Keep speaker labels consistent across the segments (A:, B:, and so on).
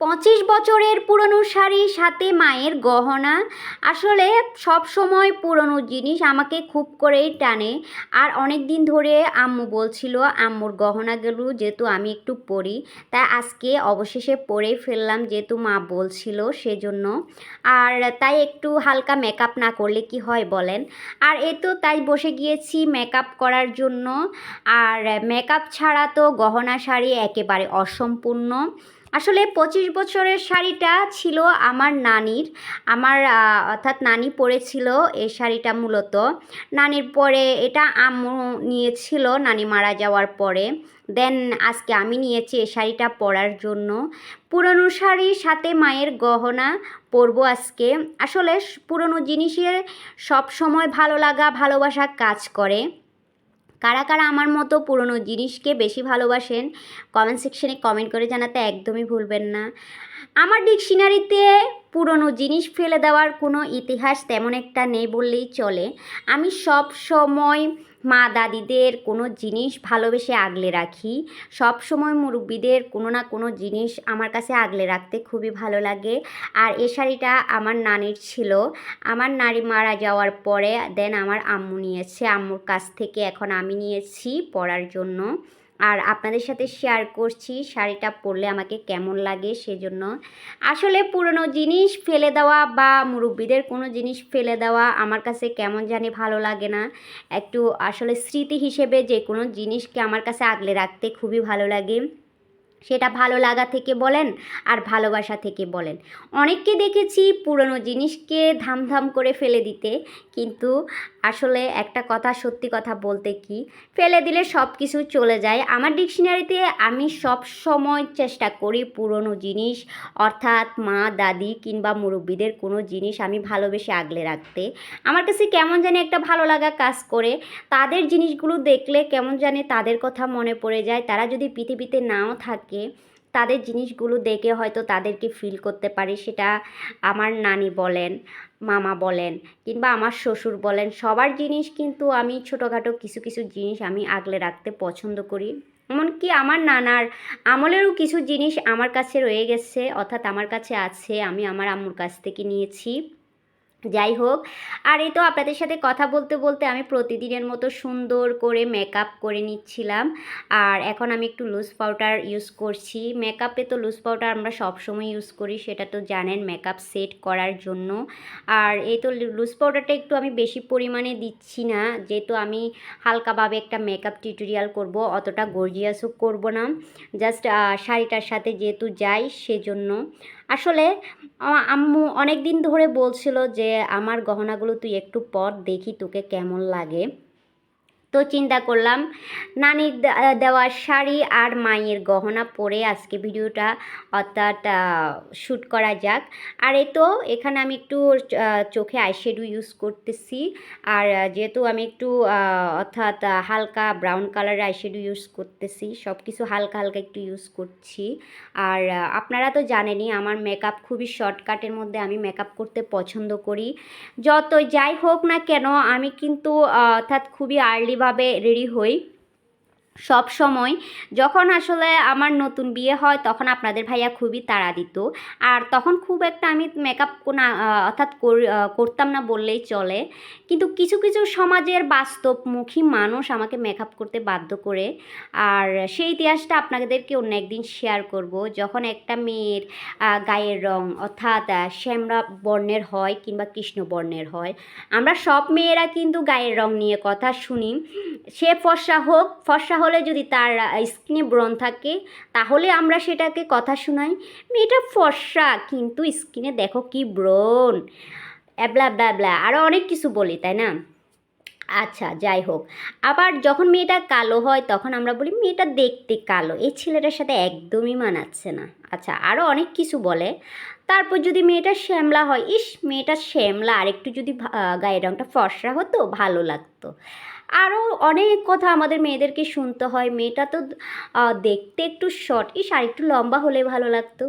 A: পঁচিশ বছরের পুরনো শাড়ি, সাথে মায়ের গহনা। আসলে সব সময় পুরনো জিনিস আমাকে খুব করেই টানে। আর অনেক দিন ধরে আম্মু বলছিল, আম্মুর গহনাগুলো যেহেতু আমি একটু পরি তাই আজকে অবশেষে পরে ফেললাম যেহেতু মা বলছিল সেজন্য। আর তাই একটু হালকা মেকআপ না করলে কি হয় বলেন? আর এ তো তাই বসে গিয়েছি মেকআপ করার জন্য। আর মেকআপ ছাড়া তো গহনা শাড়ি একেবারে অসম্পূর্ণ। আসলে পঁচিশ বছরের শাড়িটা ছিল আমার নানির। আমার অর্থাৎ নানি পরেছিল এই শাড়িটা মূলত। নানির পরে এটা আম্মু নিয়েছিল, নানি মারা যাওয়ার পরে। দেন আজকে আমি নিয়েছি এই শাড়িটা পরার জন্য। পুরনো শাড়ির সাথে মায়ের গহনা পরবো আজকে। আসলে পুরনো জিনিসের সব সময় ভালো লাগা, ভালোবাসা কাজ করে। কারা কারা আমার মতো পুরনো জিনিসকে বেশি ভালোবাসেন কমেন্ট সেকশনে কমেন্ট করে জানাতে একদমই ভুলবেন না। আমার ডিকশনারিতে পুরনো জিনিস ফেলে দেওয়ার কোনো ইতিহাস তেমন একটা নেই বললেই চলে। আমি সব সময় মা দাদিদের কোনো জিনিস ভালোবেসে আগলে রাখি। সব সময় মুরব্বীদের কোনো না কোনো জিনিস আমার কাছে আগলে রাখতে খুবই ভালো লাগে। আর এ শাড়িটা আমার নানির ছিল। আমার নারী মারা যাওয়ার পরে দেন আমার আম্মু নিয়েছে। আম্মুর কাছ থেকে এখন আমি নিয়েছি পড়ার জন্য। আর আপনাদের সাথে শেয়ার করছি, শাড়িটা পরলে আমাকে কেমন লাগে সেজন্য। আসলে পুরনো জিনিস ফেলে দেওয়া বা মুরব্বীদের কোনো জিনিস ফেলে দেওয়া আমার কাছে কেমন জানি ভালো লাগে না। একটু আসলে স্মৃতি হিসেবে যে কোনো জিনিসকে আমার কাছে আগলে রাখতে খুবই ভালো লাগে। সেটা ভালো লাগা থেকে বলেন আর ভালোবাসা থেকে বলেন। অনেককে দেখেছি পুরনো জিনিসকে ধামধাম করে ফেলে দিতে, কিন্তু আসলে একটা কথা সত্যি কথা বলতে কি, ফেলে দিলে সব কিছু চলে যায়। আমার ডিকশনারিতে আমি সব সময় চেষ্টা করি পুরনো জিনিস, অর্থাৎ মা, দাদি কিংবা মুরব্বীদের কোনো জিনিস আমি ভালোবেসে আগলে রাখতে। আমার কাছে কেমন জানি একটা ভালো লাগা কাজ করে। তাদের জিনিসগুলো দেখলে কেমন জানি তাদের কথা মনে পড়ে যায়। তারা যদি পৃথিবীতে নাও থাকে তাদের জিনিসগুলো দেখে হয়তো তাদেরকে ফিল করতে পারি, সেটা আমার নানি বলেন, মামা বলেন, কিংবা আমার শ্বশুর বলেন, সবার জিনিস কিন্তু আমি ছোটোখাটো কিছু কিছু জিনিস আমি আগলে রাখতে পছন্দ করি। এমনকি আমার নানার আমলেরও কিছু জিনিস আমার কাছে রয়ে গেছে, অর্থাৎ আমার কাছে আছে, আমি আমার আম্মুর কাছ থেকে নিয়েছি। যাই হোক, আর এই তো আপনাদের সাথে কথা বলতে বলতে আমি প্রতিদিনের মতো সুন্দর করে মেকআপ করে নিচ্ছিলাম। আর এখন আমি একটু লুজ পাউডার ইউজ করছি। মেকআপে তো লুজ পাউডার আমরা সবসময় ইউজ করি, সেটা তো জানেন মেকআপ সেট করার জন্য। আর এই তো লুজ পাউডারটা একটু আমি বেশি পরিমাণে দিচ্ছি না, যেহেতু আমি হালকাভাবে একটা মেকআপ টিউটোরিয়াল করব, অতটা গর্জিয়াসও করব না। জাস্ট শাড়িটার সাথে যেহেতু যাই, সেজন্য। আসলে আম্মু অনেক দিন ধরে বলছিল যে, আমার গহনাগুলো তুই একটু পর দেখি তোকে কেমন লাগে। তো চিন্তা করলাম, নানির দেওয়া শাড়ি আর মায়ের গহনা পরে আজকে ভিডিওটা অর্থাৎ শ্যুট করা যাক। আর এই তো এখানে আমি একটু চোখে আইশ্যাডো ইউজ করতেছি। আর যেহেতু আমি একটু অর্থাৎ হালকা ব্রাউন কালারের আইশ্যাডো ইউজ করতেছি সব কিছু হালকা হালকা একটু ইউজ করছি। আর আপনারা তো জানেনই, আমার মেকআপ খুবই শর্টকাটের মধ্যে আমি মেকআপ করতে পছন্দ করি। যত যাই হোক না কেন, আমি কিন্তু অর্থাৎ খুবই আর্লিভাবে রেডি হই। সব সময় যখন আসলে আমার নতুন বিয়ে হয় তখন আপনাদের ভাইয়া খুবই তাড়া দিত। আর তখন খুব একটা আমি মেকআপ না, অর্থাৎ করতাম না বললেই চলে। কিন্তু কিছু কিছু সমাজের বাস্তবমুখী মানুষ আমাকে মেকআপ করতে বাধ্য করে। আর সেই ইতিহাসটা আপনাদেরকে অন্য একদিন শেয়ার করব। যখন একটা মেয়ের গায়ের রং অর্থাৎ শ্যামরা বর্ণের হয় কিংবা কৃষ্ণ বর্ণের হয়, আমরা সব মেয়েরা কিন্তু গায়ের রং নিয়ে কথা শুনি। সে ফর্সা হোক, ফর্সা হলে যদি তার স্কিনে ব্রণ থাকে, তাহলে আমরা সেটাকে কথা শোনাই। মেয়েটা ফর্সা, কিন্তু স্কিনে দেখো কি ব্রণ। অ্যাবলা ব্লা আরও অনেক কিছু বলি, তাই না? আচ্ছা যাই হোক। আবার যখন মেয়েটা কালো হয়, তখন আমরা বলি, মেয়েটা দেখতে কালো, এই ছেলেটার সাথে একদমই মানাচ্ছে না। আচ্ছা আরও অনেক কিছু বলে। তারপর যদি মেয়েটা শ্যামলা হয়, ইস, মেয়েটা শ্যামলা আর একটু যদি গায়ের রঙটা ফর্সা হতো, ভালো লাগতো। আরও অনেক কথা আমাদের মেয়েদেরকে শুনতে হয়। মেয়েটা তো দেখতে একটু শর্ট ইস, আর একটু লম্বা হলে ভালো লাগতো।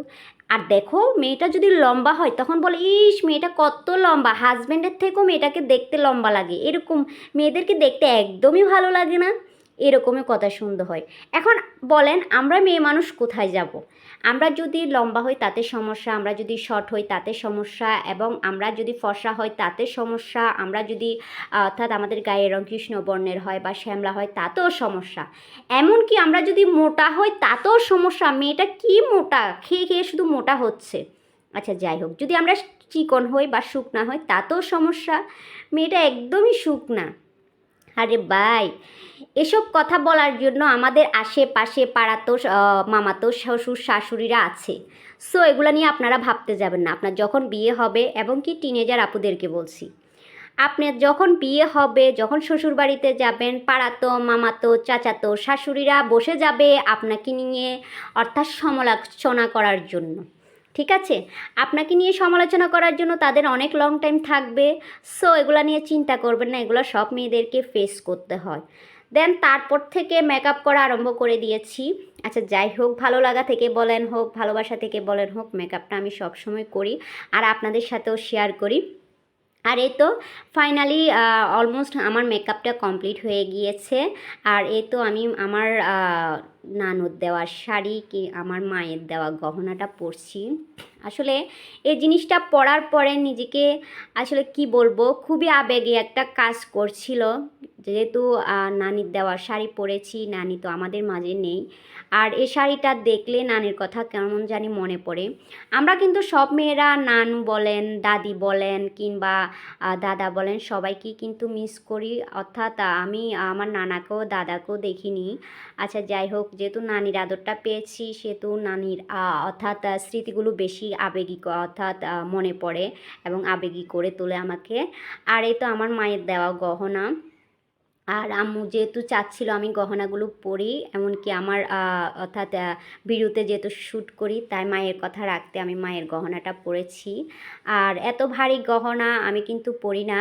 A: আর দেখো, মেয়েটা যদি লম্বা হয়, তখন বলে, ইস, মেয়েটা কত লম্বা। হাজব্যান্ডের থেকেও মেয়েটাকে দেখতে লম্বা লাগে। এরকম, মেয়েদেরকে দেখতে একদমই ভালো লাগে না। এরকমই কথা শুনতে হয়। এখন বলেন, আমরা মেয়ে মানুষ কোথায় যাব? আমরা যদি লম্বা হই, তাতে সমস্যা। আমরা যদি শর্ট হই, তাতে সমস্যা। এবং আমরা যদি ফসা হই, তাতে সমস্যা। আমরা যদি, অর্থাৎ আমাদের গায়ের রং কৃষ্ণ বর্ণের হয় বা শ্যামলা হয়, তাতেও সমস্যা। এমনকি আমরা যদি মোটা হই, তাতেও সমস্যা। মেয়েটা কি মোটা? খেয়ে খেয়ে শুধু মোটা হচ্ছে। আচ্ছা যাই হোক। যদি আমরা চিকন হই বা শুকনা হই, তাতেও সমস্যা। মেয়েটা একদমই শুকনা। আরে ভাই, এসব কথা বলার জন্য আমাদের আশেপাশে পাড়াতো মামাতো শ্বশুর শাশুড়িরা আছে। সো এগুলো নিয়ে আপনারা ভাবতে যাবেন না। আপনার যখন বিয়ে হবে এবং কি টিনেজার আপুদেরকে বলছি, আপনার যখন বিয়ে হবে, যখন শ্বশুর বাড়িতে যাবেন পাড়াতো মামাতো চাচাতো শাশুড়িরা বসে যাবে আপনাকে নিয়ে অর্থাৎ সমালোচনা করার জন্য। ঠিক আছে? আপনাকে নিয়ে সমালোচনা করার জন্য তাদের অনেক লং টাইম থাকবে। সো এগুলো নিয়ে চিন্তা করবেন না, এগুলো সব মেয়েদেরকে ফেস করতে হয়। দেন তারপর থেকে মেকআপ করা আরম্ভ করে দিয়েছি। আচ্ছা যাই হোক, ভালো লাগা থেকে বলেন হোক, ভালোবাসা থেকে বলেন হোক মেকআপটা আমি সবসময় করি। আর আপনাদের সাথেও শেয়ার করি। আর এই তো ফাইনালি অলমোস্ট আমার মেকআপটা কমপ্লিট হয়ে গিয়েছে। আর এই তো আমি আমার নানুর দেওয়া শাড়ি কি, আমার মায়ের দেওয়া গহনাটা পরছি। আসলে এই জিনিসটা পরার পরে নিজেকে আসলে কি বলব, খুবই আবেগে একটা কাজ করছিল। যেহেতু নানির দেওয়া শাড়ি পরেছি, নানি তো আমাদের মাঝে নেই। আর এই শাড়িটা দেখলে নানির কথা কেমন জানি মনে পড়ে। আমরা কিন্তু সব মেয়েরা নানু বলেন, দাদি বলেন কিংবা দাদা বলেন সবাইকেই কিন্তু মিস করি। অর্থাৎ আমি আমার নানাকেও, দাদাকেও দেখিনি। আচ্ছা যাই হোক, যেহেতু নানির আদরটা পেয়েছি, সেহেতু নানির অর্থাৎ স্মৃতিগুলো বেশি আবেগিক অর্থাৎ মনে পড়ে এবং আবেগী করে তোলে আমাকে। আর এই তো আমার মায়ের দেওয়া গহনা। আর আম্মু যেহেতু চাচ্ছিল আমি গহনাগুলো পরি, এমনকি আমার অর্থাৎ ভিডিওতে যেহেতু শ্যুট করি, তাই মায়ের কথা রাখতে আমি মায়ের গহনাটা পরেছি। আর এত ভারী গহনা আমি কিন্তু পরি না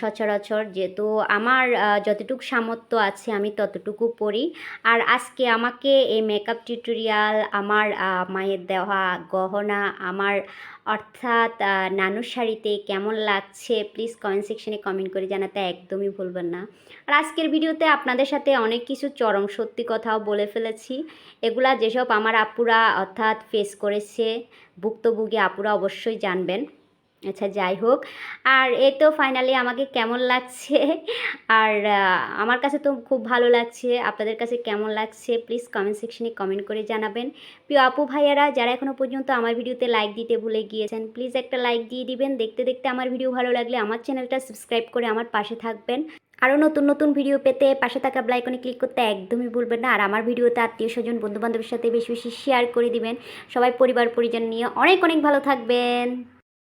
A: সচরাচর যেহেতু আমার যতটুকু সামর্থ্য আছে আমি ততটুকু পরি। আর আজকে আমাকে এই মেকআপ টিউটোরিয়াল আমার মায়ের দেওয়া গহনা, আমার অর্থাৎ নানুর শাড়িতে কেমন লাগছে? প্লিজ কমেন্ট সেকশানে কমেন্ট করে জানাতে একদমই ভুলবেন না। আর আজকের ভিডিওতে আপনাদের সাথে অনেক কিছু চরম সত্যি কথাও বলে ফেলেছি। এগুলা যেসব আমার আপুরা অর্থাৎ ফেস করেছে, ভুক্তভোগী আপুরা অবশ্যই জানবেন। আচ্ছা যাই হোক। আর এ তো ফাইনালি আমাকে কেমন লাগছে? আর আমার কাছে তো খুব ভালো লাগছে। আপনাদের কাছে কেমন লাগছে? প্লিজ কমেন্ট সেকশনে কমেন্ট করে জানাবেন। প্রিয় আপু ভাইয়ারা, যারা এখনও পর্যন্ত আমার ভিডিওতে লাইক দিতে ভুলে গিয়েছেন প্লিজ একটা লাইক দিয়ে দিবেন। দেখতে দেখতে আমার ভিডিও ভালো লাগলে আমার চ্যানেলটা সাবস্ক্রাইব করে আমার পাশে থাকবেন। আরও নতুন নতুন ভিডিও পেতে পাশে থাকা ব্লাইকনে ক্লিক করতে একদমই ভুলবেন না। আর আমার ভিডিওতে আত্মীয় স্বজন, বন্ধুবান্ধবের সাথে বেশি বেশি শেয়ার করে দিবেন। সবাই পরিবার, পরিজন নিয়ে অনেক অনেক ভালো থাকবেন।